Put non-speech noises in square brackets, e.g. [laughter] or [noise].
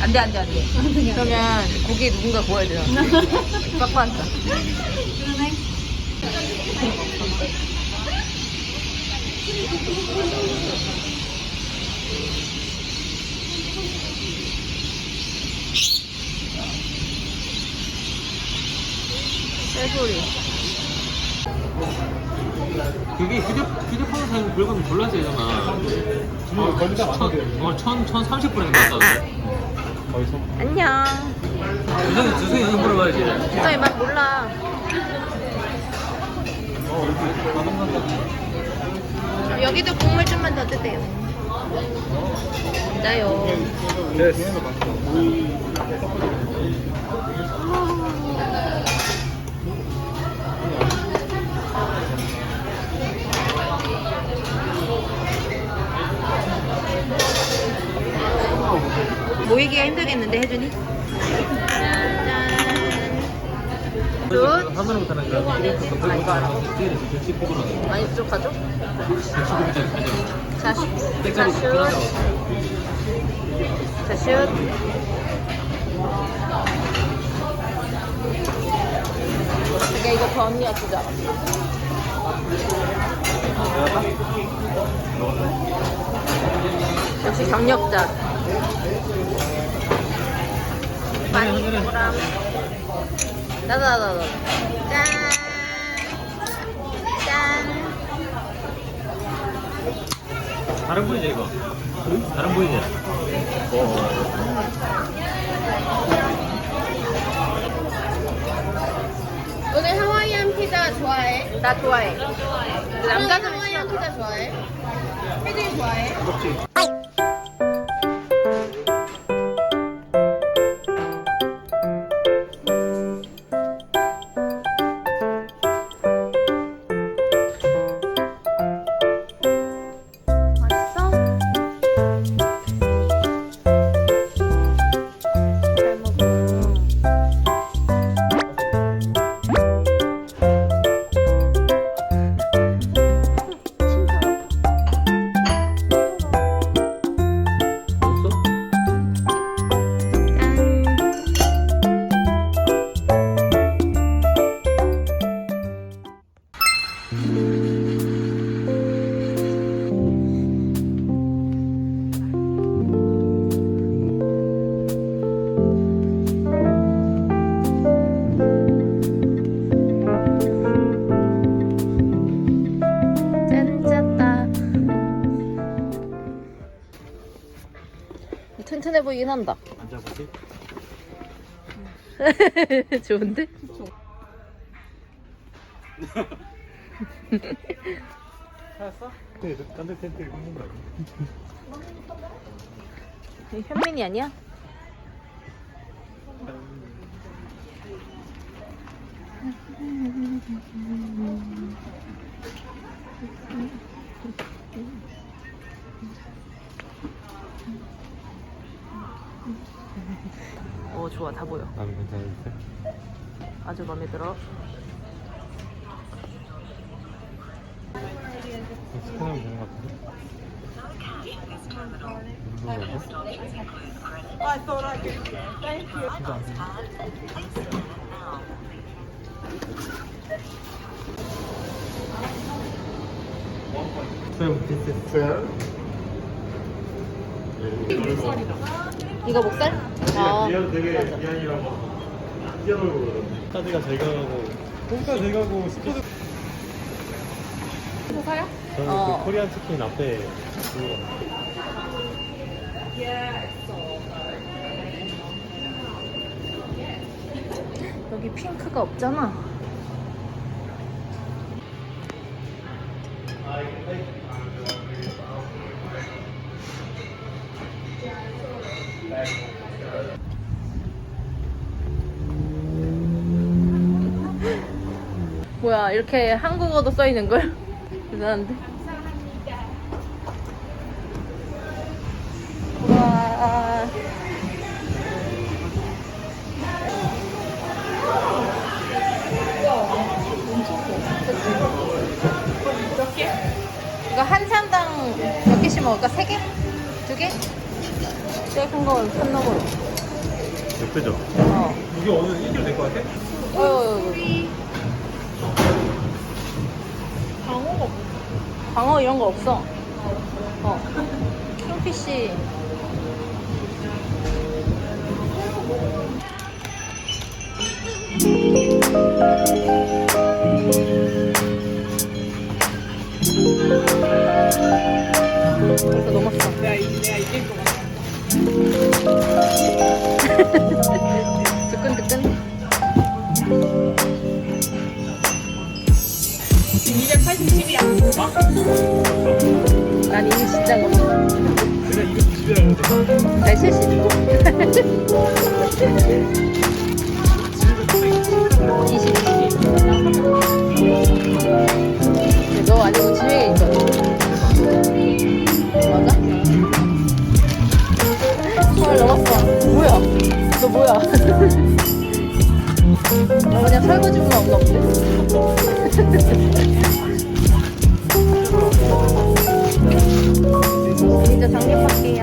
안돼 안돼 안돼. 그러면 고기 누군가 구워야 돼요. 빡빡한다. 쇠소리. 그게 휴대, 휴대폰 사용 불금 졸라 세잖아. 어, 거기다 맞춰야 어, 천, 천 삼십 분에 나왔다. 거기서 안녕. 주성이, 주성이 이거 물어봐야지. 주성이 막 몰라. 어 이렇게 여기도 국물 좀만 더 드세요. 나요. 됐어 힘들겠는데 혜준이? 짠. 굿. 뒤에 대시 포도라는 많이 부족하죠? 119비짜리 가져. 자, 슛. 자, 슛. 자, 슛. 이게 이거 범이야, 진짜. 역시 경력자. 많이 보람. 나도, 나도, 나도. 짠. 짠. 다른 분이지 이거. 다른 분이지. 너네 하와이안 피자 좋아해? 나 좋아해. 남자들은 하와이안. 피자 좋아해? 혜진이 좋아해? 맛있 보이긴 한다. [laughs] 앉아보지. 좋은데? 찾았어? 네, 딴데 텐트 입는 거 아니야? 현민이 아니야? [laughs] 좋아 다 보여. 나는 괜찮은데? 아주 마음에 들어. 스캔하면 되는 거 같은데? 누르라고? 진짜 안 되네 쌤, 디스 이거 목살? 아 되게 맞아. 미안이라고 카드가 잘 가고 콩가 잘 가고 스쿼드 사요? 저는 어. 그 코리안 치킨 앞에 그거. 여기 핑크가 없잖아 이렇게 한국어도 써 있는 걸? 대단한데? 와 이거 한 사람당 몇 개씩 먹을까? 세 개? 두 개? 큰 거, 큰 놈으로. 그죠? 어. 이게 오늘 1kg 될것 같아? 어, 어, 어. 방어가 광어 이런 거 없어. 어. 킹피쉬. 287이야. 난 이미 진짜 넘었어. 내가 이거 집이라는데. 날 70. 20. 근데 너 아니고 진영이 있거든. 맞아? 헐 넘었어. 뭐야? 너 뭐야? 나 그냥 설거지만 없나 보네. 이제 장례 할게요.